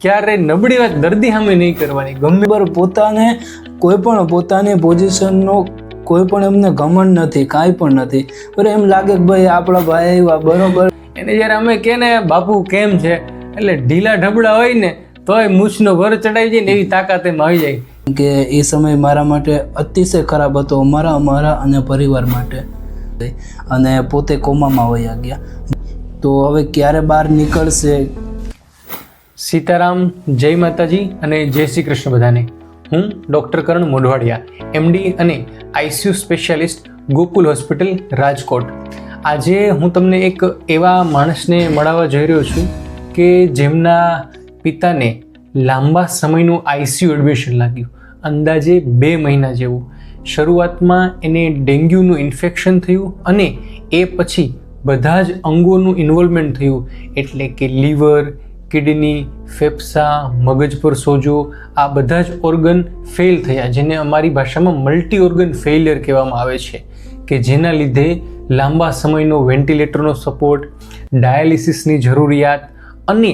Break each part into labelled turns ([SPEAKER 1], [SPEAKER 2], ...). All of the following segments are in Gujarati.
[SPEAKER 1] ક્યારે નબળી વાત દર્દી સામે નહીં કરવાની. ગમે
[SPEAKER 2] બરાબર પોતાને, કોઈ પણ પોતાની પોઝિશનનો કોઈ પણ એમને ઘમંડ નથી, કાંઈ પણ નથી. બરાબર એમ લાગે કે ભાઈ આપણા ભાઈ આવ્યા બરોબર.
[SPEAKER 1] એને જ્યારે અમે કે ને, બાપુ, કેમ છે? એટલે ઢીલા ઢબડા હોય ને, તોય મૂછનો ભર ચડાવી જાય ને એવી તાકાત એમ આવી જાય.
[SPEAKER 2] કે એ સમય મારા માટે અતિશય ખરાબ હતો અમારા અમારા અને પરિવાર માટે. અને પોતે કોમામાં વયા ગયા. તો હવે ક્યારે બહાર નીકળશે?
[SPEAKER 1] સીતારામ, જય માતાજી અને જય શ્રી કૃષ્ણ બધાને. હું ડૉક્ટર કરણ મોઢવાડિયા એમડી અને ICU specialist, Gokul hospital, Rajkot. આજે હું તમને એક એવા માણસને મળવા જઈ રહ્યો છું કે જેમના પિતાને લાંબા સમયનું આઈસીયુ એડમિશન લાગ્યું. અંદાજે બે મહિના જેવું. શરૂઆતમાં એને ડેન્ગ્યુનું ઇન્ફેક્શન થયું અને એ પછી બધા જ અંગોનું ઇન્વોલ્વમેન્ટ થયું. એટલે કે લીવર કિડની, ફેફસા, મગજ પર સોજો, આ બધા જ ઓર્ગન ફેલ થયા, જેને અમારી ભાષામાં મલ્ટી ઓર્ગન ફેલિયર કહેવામાં આવે છે, કે જેના લીધે લાંબા સમયનો વેન્ટિલેટરનો સપોર્ટ ડાયાલિસિસની જરૂરિયાત અને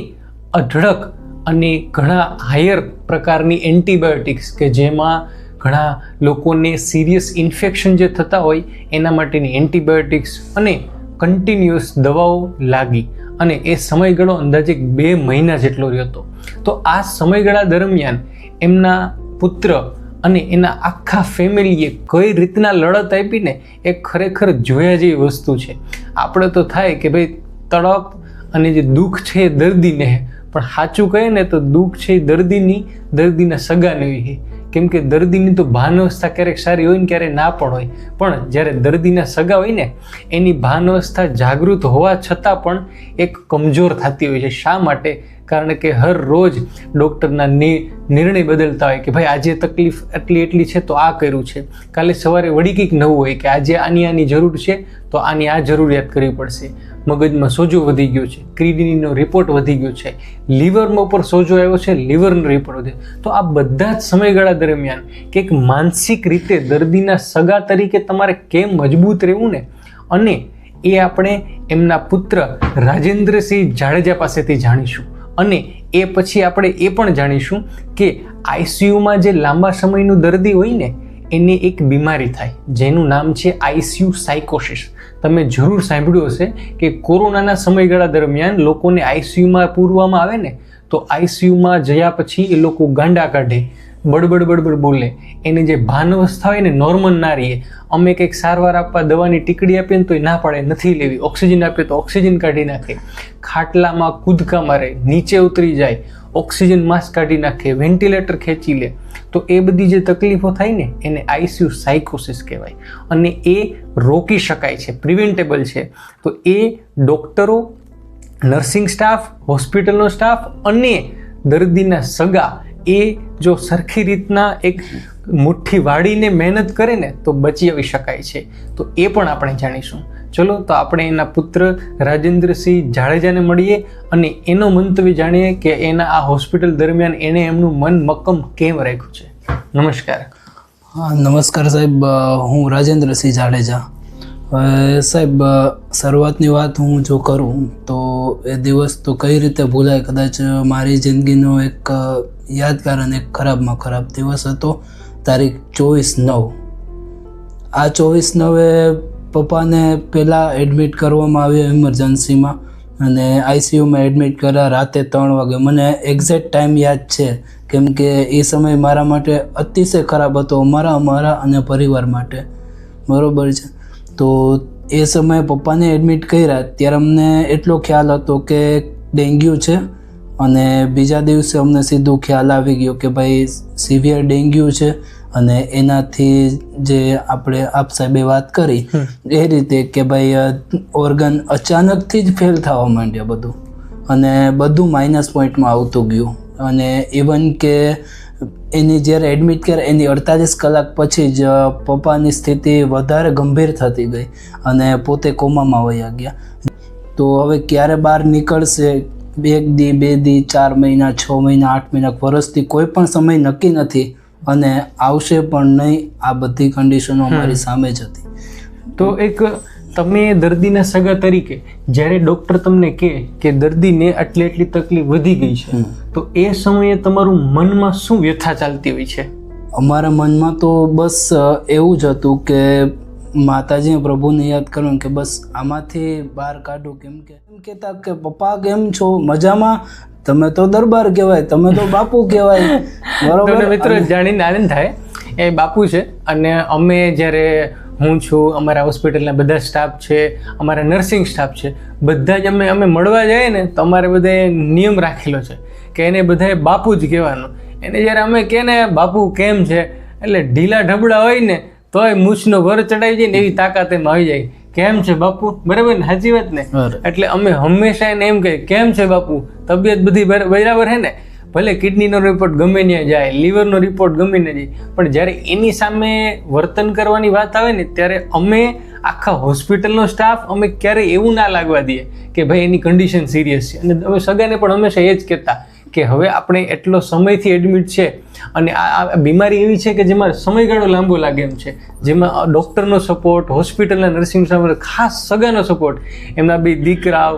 [SPEAKER 1] અઢળક અને ઘણા હાયર પ્રકારની એન્ટીબાયોટિક્સ કે જેમાં ઘણા લોકોને સિરિયસ ઇન્ફેક્શન જે થતા હોય, એના માટેની એન્ટીબાયોટિક્સ અને કન્ટિન્યુઅસ દવાઓ લાગી અને એ સમયગાળો અંદાજે બે મહિના જેટલો રહ્યો હતો. તો આ સમયગાળા દરમિયાન એમના પુત્ર અને એના આખા ફેમિલીએ કઈ રીતના લડત આપીને એ ખરેખર જોયા જેવી વસ્તુ છે. આપણે તો થાય કે ભાઈ તડપ અને જે દુઃખ છે એ દર્દીને, પણ સાચું કહે ને તો દુઃખ છે એ દર્દીની, દર્દીના સગાને કેમ કે દર્દીની તો ભાન અવસ્થા ક્યારેક સારી હોય ને ક્યારેક ના પણ હોય. પણ જ્યારે દર્દીના સગા હોય ને, એની ભાન અવસ્થા જાગૃત હોવા છતાં પણ એક કમજોર થતી હોય છે. શા માટે? કારણ કે હર રોજ ડૉક્ટરના નિર્ણય બદલતા હોય કે ભાઈ આજે તકલીફ એટલી એટલી છે તો આ કર્યું છે. કાલે સવારે વળી કંઈક નવું હોય કે આજે આની આની જરૂર છે તો આની આ જરૂરિયાત કરવી પડશે. મગજમાં સોજો વધી ગયો છે. કિડનીનો રિપોર્ટ વધી ગયો છે. લીવરમાં ઉપર સોજો આવ્યો છે, લીવરનો રિપોર્ટ વધ્યો. તો આ બધા જ સમયગાળા દરમિયાન કે એક માનસિક રીતે દર્દીના સગા તરીકે તમારે કેમ મજબૂત રહેવું ને? અને એ આપણે એમના પુત્ર રાજેન્દ્રસિંહ જાડેજા પાસેથી જાણીશું. અને એ પછી આપણે એ પણ જાણીશું કે આઈસીયુમાં જે લાંબા સમયનું દર્દી હોય ને, એને એક બીમારી થાય, જેનું નામ છે આઈસીયુ સાયકોસિસ. તમે જરૂર સાંભળ્યું હશે કે કોરોનાના સમયગાળા દરમિયાન લોકોને આઈસીયુમાં પૂરવામાં આવે ને, તો આઈસીયુમાં જયા પછી એ લોકો ગાંડા કાઢે બડબડ બડબડ બોલે. એની જે ભાન અવસ્થા હોય ને, નોર્મલ ના રહીએ અમે કંઈક સારવાર આપવા દવાની ટીકડી આપીએ ને તો એ ના પાડે, નથી લેવી. ઓક્સિજન આપીએ તો ઓક્સિજન કાઢી નાખે. ખાટલામાં કૂદકા મારે, નીચે ઉતરી જાય, ઓક્સિજન માસ્ક કાઢી નાખે, વેન્ટિલેટર ખેંચી લે. તો એ બધી જે તકલીફો થાય ને, એને આઈસીયુ સાયકોસિસ કહેવાય. અને એ રોકી શકાય છે, પ્રિવેન્ટેબલ છે. તો એ ડૉક્ટરો, નર્સિંગ સ્ટાફ, હોસ્પિટલનો સ્ટાફ અને દર્દીના સગા એ જો સરખી રીતના એક મુઠ્ઠી વાળીને મહેનત કરે ને, તો બચી શકાય છે. તો એ પણ આપણે જાણીશું. ચલો, તો આપણે એના પુત્ર રાજેન્દ્રસિંહ જાડેજાને મળીએ અને એનો મંતવ્ય જાણીએ કે એના આ હોસ્પિટલ દરમિયાન એણે એમનું મન મક્કમ કેમ રાખ્યું છે. નમસ્કાર.
[SPEAKER 2] હા, નમસ્કાર સાહેબ. હું રાજેન્દ્રસિંહ જાડેજા. સાહેબ શરૂઆતની વાત હું જો કરું, તો એ દિવસ તો કઈ રીતે ભૂલાય? કદાચ મારી જિંદગીનો એક યાદગાર અને ખરાબમાં ખરાબ દિવસ હતો. તારીખ ચોવીસ નવ. આ ચોવીસ નવે પપ્પાને પહેલાં એડમિટ કરવામાં આવ્યો ઇમરજન્સીમાં અને આઈસીયુમાં એડમિટ કર્યા રાતે ત્રણ વાગે. મને એક્ઝેક્ટ ટાઈમ યાદ છે, કેમ કે એ સમય મારા માટે અતિશય ખરાબ હતો અમારા અમારા અને પરિવાર માટે. બરાબર છે? તો એ સમયે પપ્પાને એડમિટ કર્યા, ત્યારે અમને એટલો ખ્યાલ હતો કે ડેન્ગ્યુ છે અને બીજા દિવસે અમને સીધું ખ્યાલ આવી ગયો કે ભાઈ સિવિયર ડેન્ગ્યુ છે અને એનાથી જે આપણે આપ સાહેબે વાત કરી એ રીતે કે ભાઈ ઓર્ગન અચાનકથી જ ફેલ થવા માંડ્યા બધું. અને બધું માઇનસ પોઈન્ટમાં આવતું ગયું. અને ઇવન કે એની જ્યારે એડમિટ કર્યા એની અડતાલીસ કલાક પછી જ પપ્પાની સ્થિતિ વધારે ગંભીર થતી ગઈ અને પોતે કોમામાં વયા ગયા. તો હવે ક્યારે બહાર નીકળશે એક દી બે દી ચાર મહિના છ મહિના આઠ મહિના વર્ષથી કોઈ પણ સમય નક્કી નથી અને આવશે પણ નહીં આ બધી કન્ડિશનો અમારી સામે જ હતી.
[SPEAKER 1] તો એક તમે દર્દીના સગા તરીકે જ્યારે ડૉક્ટર તમને કહે કે દર્દીને આટલી એટલી તકલીફ વધી ગઈ છે તો એ સમયે તમારું મનમાં શું વ્યથા ચાલતી હોય છે?
[SPEAKER 2] અમારા મનમાં તો બસ એવું જ હતું કે માતાજી પ્રભુને યાદ કરું કે બસ આમાંથી બહાર કાઢો કેમ કે એમ કહેતા કે પપ્પા કેમ છો? મજામાં? તમે તો દરબાર કહેવાય તમે તો બાપુ કહેવાય. બરોબર?
[SPEAKER 1] મિત્રો જાણીને આનંદ થાય. એ બાપુ છે અને અમે જ્યારે હું છું અમારા હોસ્પિટલના બધા સ્ટાફ છે અમારા નર્સિંગ સ્ટાફ છે બધા જ અમે અમે મળવા જઈએ ને તો અમારે બધાએ નિયમ રાખેલો છે કે એને બધાએ બાપુ જ કહેવાનું. એને જ્યારે અમે કહે ને બાપુ કેમ છે? એટલે ઢીલા ઢબડા હોય ને તોય મૂછનો વર ચડાવી જાય ને એવી તાકાત એમાં આવી જાય. કેમ છે બાપુ? બરાબર ને? સાચી વાત ને? એટલે અમે હંમેશા એને એમ કહીએ કેમ છે બાપુ? તબિયત બધી બરાબર છે ને? ભલે કિડનીનો રિપોર્ટ ગમે ત્યાં જાય લીવરનો રિપોર્ટ ગમે ને જાય પણ જ્યારે એની સામે વર્તન કરવાની વાત આવે ને ત્યારે અમે આખા હોસ્પિટલનો સ્ટાફ અમે ક્યારેય એવું ના લાગવા દઈએ કે ભાઈ એની કન્ડિશન સિરિયસ છે. અને અમે સગાને પણ હંમેશા એ જ કહેતા કે હવે આપણે એટલો સમયથી એડમિટ છે અને આ બીમારી એવી છે કે જેમાં સમયગાળો લાંબો લાગે એમ છે. જેમાં ડૉક્ટરનો સપોર્ટ હોસ્પિટલના નર્સિંગ સામે ખાસ સગાનો સપોર્ટ એમના બે દીકરાઓ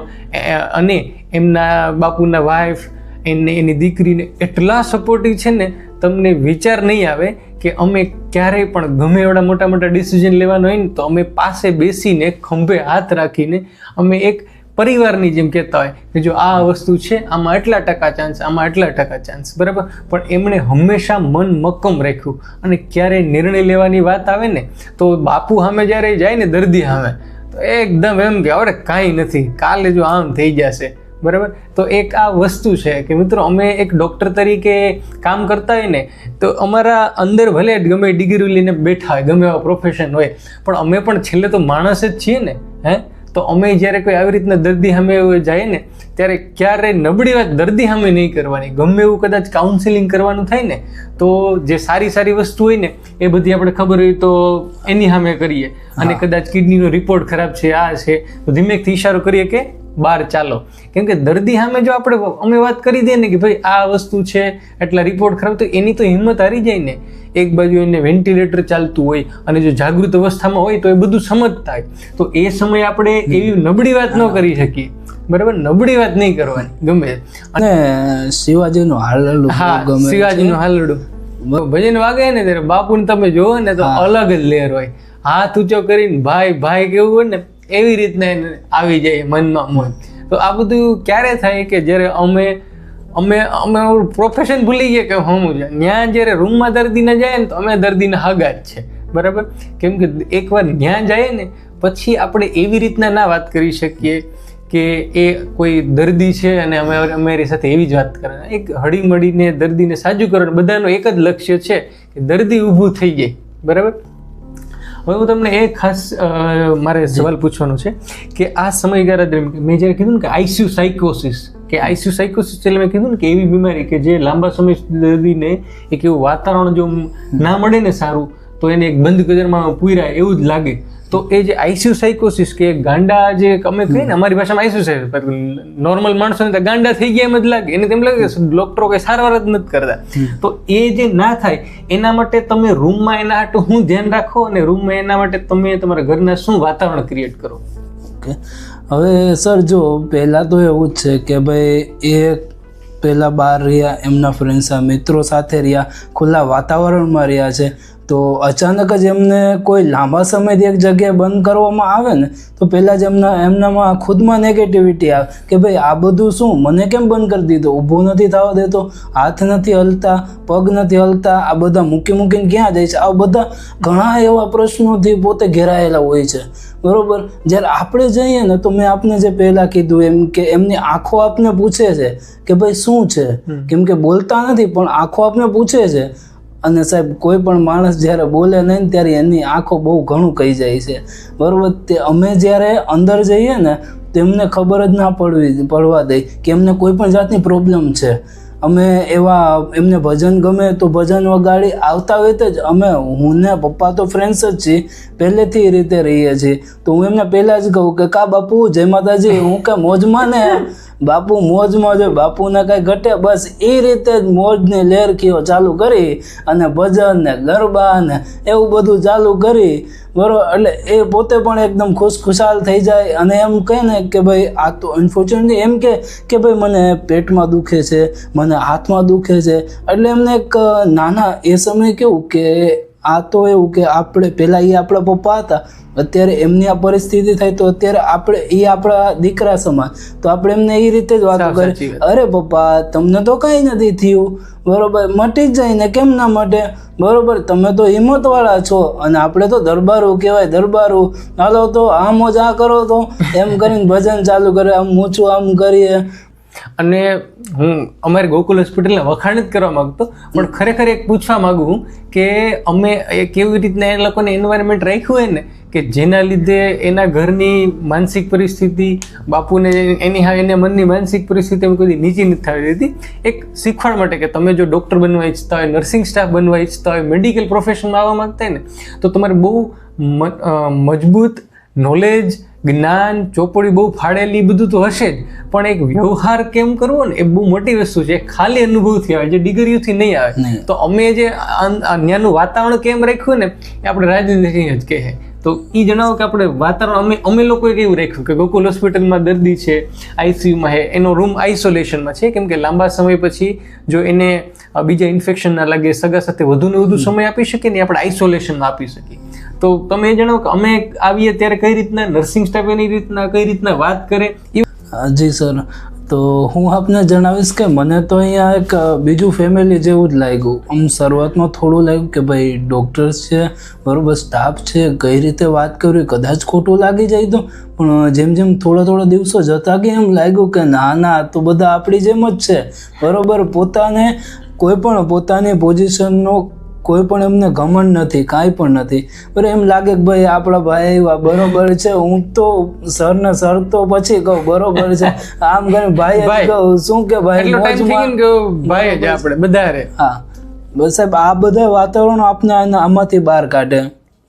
[SPEAKER 1] અને એમના બાપુના વાઈફ એને એની દીકરીને એટલા સપોર્ટિવ છે ને, તમને વિચાર નહીં આવે કે અમે ક્યારેય પણ ગમે એવડા મોટા મોટા ડિસિઝન લેવાનો હોય ને, તો અમે પાસે બેસીને ખંભે હાથ રાખીને અમે એક પરિવારની જેમ કહેતા હોય કે જો આ વસ્તુ છે, આમાં એટલા ટકા ચાન્સ આમાં એટલા ટકા ચાન્સ બરાબર? પણ એમણે હંમેશા મન મક્કમ રાખ્યું. અને ક્યારે નિર્ણય લેવાની વાત આવે ને, તો બાપુ સામે જ્યારે જાય ને, દર્દી સામે, તો એકદમ એમ કે, અરે, કાંઈ નથી. કાલે જો આમ થઈ જશે. બરાબર? તો એક આ વસ્તુ છે કે, મિત્રો, અમે એક ડૉક્ટર તરીકે કામ કરતા હોય ને, તો અમારા અંદર ભલે ગમે ડિગ્રી લઈને બેઠા હોય, ગમે એવા પ્રોફેશન હોય, પણ અમે પણ છેલ્લે તો માણસ જ છીએ ને, હે? તો અમે જ્યારે કોઈ આવી રીતના દર્દી સામે જાય ને ત્યારે ક્યારે નબળી વાત દર્દી સામે નહીં કરવાની. ગમે એવું કદાચ કાઉન્સિલિંગ કરવાનું થાય ને તો જે સારી સારી વસ્તુ હોય ને એ બધી આપણે ખબર હોય તો એની સામે કરીએ. અને કદાચ કિડનીનો રિપોર્ટ ખરાબ છે આ છે તો ધીમેકથી ઇશારો કરીએ કે બહાર ચાલો. કેમ કે દર્દી સામે જો આપણે અમે વાત કરી દઈએ ને કે ભાઈ આ વસ્તુ છે એટલા રિપોર્ટ ખરાબ તો એની તો હિંમત હારી જાય ને. એક બાજુ એને વેન્ટિલેટર ચાલતું હોય અને જો જાગૃત અવસ્થામાં હોય તો એ બધું સમજતા હોય તો એ સમયે આપણે એવી નબળી વાત ન કરી શકીએ. બરાબર? નબળી વાત નહીં કરવાની. ગમે.
[SPEAKER 2] અને શિવાજીનું હાલલું
[SPEAKER 1] હા શિવાજીનું હાલડું. ભજન વાગે ને ત્યારે બાપુને તમે જોવો ને તો અલગ જ લેર હોય. હાથ ઊંચો કરીને ભાઈ ભાઈ કેવું હોય ને એવી રીતના આવી જાય મનમાં મન તો આ બધું ક્યારે થાય કે જ્યારે અમે અમે અમે પ્રોફેશન ભૂલી ગયા કે હું છે ત્યાં જ્યારે રૂમમાં દર્દીને જાય ને તો અમે દર્દીના હગા જ છે. બરાબર? કેમ કે એકવાર ત્યાં જાય ને, પછી આપણે એવી રીતના ના વાત કરી શકીએ કે એ કોઈ દર્દી છે અને અમે અમારી સાથે એવી જ વાત કરે. એક હળીમળીને દર્દીને સાજું કરવાનું બધાનું એક જ લક્ષ્ય છે કે દર્દી ઊભું થઈ જાય. બરાબર? હવે હું તમને એ ખાસ મારે સવાલ પૂછવાનો છે કે આ સમયગાળા દરમિયાન મેં જ્યારે કીધું ને કે આઈસીયુ સાયકોસિસ કે આઈસીયુ સાયકોસિસ એટલે મેં કીધું ને કે એવી બીમારી કે જે લાંબા સમય દર્દીને એક એવું વાતાવરણ જો ના મળે ને સારું તો એને એક બંધ કજરમાં પૂર્યા એવું જ લાગે. તો એ જે આઈસ્યુ સાયકોસિસ કે ગાંડા જે અમે કહીએ ને અમારી ભાષામાં આઈસીયુ નોર્મલ માણસોને તો ગાંડા થઈ ગયા એમ જ લાગે. એને તેમ લાગે કે ડોક્ટરો કઈ સારવાર જ નથી કરતા. તો એ જે ના થાય એના માટે તમે રૂમમાં એના આટલું શું ધ્યાન રાખો અને રૂમમાં એના માટે તમે તમારા ઘરના શું વાતાવરણ ક્રિએટ કરો?
[SPEAKER 2] ઓકે. હવે સર જો પહેલાં તો એવું જ છે કે ભાઈ એ પહેલાં બહાર રહ્યા એમના ફ્રેન્ડ્સ મિત્રો સાથે રહ્યા ખુલ્લા વાતાવરણમાં રહ્યા છે. તો અચાનક જ એમને કોઈ લાંબા સમયથી એક જગ્યાએ બંધ કરવામાં આવે ને તો પહેલાં જ એમના એમનામાં ખુદમાં નેગેટિવિટી આવે કે ભાઈ આ બધું શું મને કેમ બંધ કરી દીધો? ઊભો નથી થવા દેતો હાથ નથી હલતા પગ નથી હલતા આ બધા મૂકી મૂકીને ક્યાં જાય છે? આ બધા ઘણા એવા પ્રશ્નોથી પોતે ઘેરાયેલા હોય છે. બરાબર? જ્યારે આપણે જઈએ ને તો મેં આપને જે પહેલાં કીધું એમ કે એમની આંખો આપને પૂછે છે કે ભાઈ શું છે? કેમ કે બોલતા નથી પણ આંખો આપને પૂછે છે અને સાહેબ, કોઈ પણ માણસ જ્યારે બોલે નહીં ત્યારે એની આંખો બહુ ઘણું કહી જાય છે. બરાબર, તે અમે જ્યારે અંદર જઈએ ને, તેમને ખબર જ ના પડવી, પડવા દે કે એમને કોઈ પણ જાતની પ્રોબ્લેમ છે. અમે એવા એમને ભજન ગમે તો ભજન વગાડી આવતા હોય તો જ અમે, હું ને પપ્પા તો ફ્રેન્ડ્સ જ છીએ, પહેલેથી એ રીતે રહીએ છીએ. તો હું એમને પહેલાં જ કહું કે, કા બાપુ, જય માતાજી, હું કે મોજમાં ને? બાપુ, મોજમાં જો બાપુને કાંઈ ઘટે, બસ એ રીતે જ મોજની લેરખીઓ ચાલુ કરી અને ભજન ને ગરબા ને એવું બધું ચાલુ કરી બરોબર, એટલે એ પોતે પણ એકદમ ખુશ, ખુશાલ થઈ જાય અને એમ કહે ને કે ભાઈ, આ તો અનફોર્ચ્યુનેટલી એમ કે કે ભાઈ, મને પેટમાં દુખે છે, મને હાથમાં દુખે છે. એટલે એમને એક નાના એ સમયે કેવું કે આ તો એવું કે આપણે પહેલાં એ આપણા પપ્પા હતા અત્યારે એમની આ પરિસ્થિતિ થાય તો અત્યારે આપણે એ આપણા દીકરા સમાન તો આપણે એમને એ રીતે જ વાતો કરી અરે પપ્પા તમને તો કાંઈ નથી થયું. બરોબર મટી જ જાય ને કેમ ના મટે? બરોબર તમે તો હિંમતવાળા છો અને આપણે તો દરબારું કહેવાય દરબારું. હાલો તો આમ જ આ કરો તો. એમ કરીને ભજન ચાલુ કરે આમ મૂછું આમ કરીએ.
[SPEAKER 1] અને હું અમારી ગોકુલ હોસ્પિટલને વખાણ જ કરવા માગતો, પણ ખરેખર એક પૂછવા માગું કે અમે એ કેવી રીતના એ લોકોને એન્વાયરમેન્ટ રાખ્યું હોય ને, કે જેના લીધે એના ઘરની માનસિક પરિસ્થિતિ, બાપુને એની હા, એને મનની માનસિક પરિસ્થિતિ એમ કોઈ નીચી નથી થવી દીધી એક શીખવાડ માટે કે તમે જો ડૉક્ટર બનવા ઈચ્છતા હોય નર્સિંગ સ્ટાફ બનવા ઈચ્છતા હોય મેડિકલ પ્રોફેશનમાં આવવા માગતા હોય ને, તો તમારે બહુ મજબૂત નોલેજ જ્ઞાન ચોપડી બહુ ફાડેલી બધું તો હશે જ. પણ એક વ્યવહાર કેમ કરવો ને એ બહુ મોટી વસ્તુ છે. ખાલી અનુભવથી આવે જે ડિગ્રીઓથી નહીં આવે. તો અમે જે ત્યાંનું વાતાવરણ કેમ રાખ્યું ને એ આપણે રાજેન્દ્રસિંહ જ કહે. તો એ જણાવો કે આપણે વાતાવરણ અમે અમે લોકોએ કેવું રાખ્યું? કે ગોકુલ હોસ્પિટલમાં દર્દી છે આઈસીયુમાં છે એનો રૂમ આઇસોલેશનમાં છે. કેમ કે લાંબા સમય પછી જો એને બીજા ઇન્ફેક્શન ના લાગે સગા સાથે વધુ ને વધુ સમય આપી શકીએ ને આપણે આઇસોલેશનમાં આપી શકીએ. તો તમે જણાવો કે અમે આવીએ ત્યારે કઈ રીતના, નર્સિંગ સ્ટાફ એની રીતના, કઈ રીતના વાત કરે?
[SPEAKER 2] જી, સર. તો હું આપને જણાવીશ કે મને તો અહીંયા એક બીજું ફેમિલી જેવું જ લાગ્યું. આમ શરૂઆતમાં થોડું લાગ્યું કે ભાઈ ડૉક્ટર્સ છે, બરોબર સ્ટાફ છે, કઈ રીતે વાત કરવી, કદાચ ખોટું લાગી જાય તો. પણ જેમ જેમ થોડા થોડા દિવસો જતા ગયા, એમ લાગ્યું કે ના ના તો બધા આપણી જેમ જ છે. બરાબર, પોતાને કોઈ પણ પોતાની પોઝિશનનો કોઈ પણ એમને ઘમંડ નથી કાંઈ પણ નથી. પણ એમ લાગે કે ભાઈ આપણા ભાઈ બરોબર છે હું તો સર ને સર તો પછી કહું બરોબર છે. આમ કરીને ભાઈ કહું શું કે ભાઈ
[SPEAKER 1] ભાઈ જ આપણે બધા રે
[SPEAKER 2] હા. બસ સાહેબ આ બધા વાતાવરણ આપને આમાંથી બહાર કાઢે.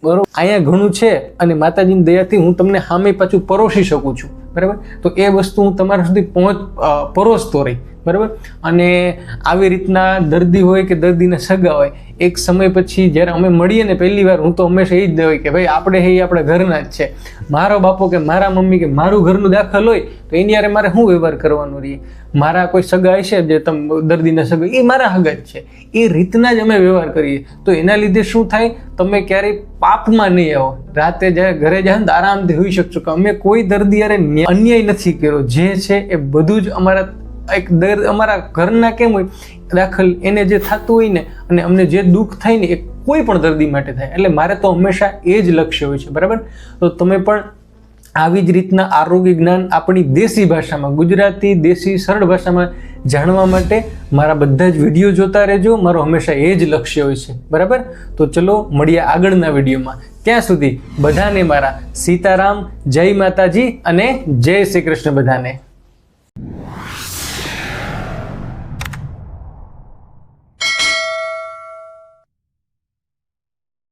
[SPEAKER 2] બરોબર.
[SPEAKER 1] અહીંયા ઘણું છે અને માતાજીની દયાથી હું તમને સામે પાછું પરોસી શકું છું. બરાબર? તો એ વસ્તુ હું તમારા સુધી પહોંચ પરોસતો રહી. બરાબર? અને આવી રીતના દર્દી હોય કે દર્દીના સગા હોય, એક સમય પછી જ્યારે અમે મળીએ ને પહેલી વાર, હું તો હંમેશા એ જ હોય કે ભાઈ, આપણે એ આપણા ઘરના જ છે. મારો બાપો કે મારા મમ્મી કે મારું ઘરનું દાખલ હોય, તો એની યારે મારે શું વ્યવહાર કરવાનો રહીએ? મારા કોઈ સગા હશે જે તમ દર્દીના સગા, એ મારા હગા જ છે. એ રીતના જ અમે વ્યવહાર કરીએ. તો એના લીધે શું થાય? તમે ક્યારેય પાપમાં નહીં આવો. રાતે જ્યારે ઘરે જાય ને આરામથી હોઈ શકશો કે અમે કોઈ દર્દી યારે અન્યાય નથી કર્યો. જે છે એ બધું જ અમારા એક દર અમારા ઘરના કેમ હોય, દાખલ એને જે થતું હોય ને, અને અમને જે દુઃખ થાય ને, એ કોઈ પણ દર્દી માટે થાય. એટલે મારે તો હંમેશા એ જ લક્ષ્ય હોય છે, બરાબર? તો તમે પણ આવી જ રીતના આરોગ્ય જ્ઞાન આપણી દેશી ભાષામાં, ગુજરાતી, દેશી, સરળ ભાષામાં જાણવા માટે મારા બધા જ વીડિયો જોતા રહેજો. મારો હંમેશા એ જ લક્ષ્ય હોય છે, બરાબર? તો ચલો, મળીએ આગળના વિડીયોમાં. ત્યાં સુધી બધાને મારા સીતારામ, જય માતાજી અને જય શ્રી કૃષ્ણ બધાને.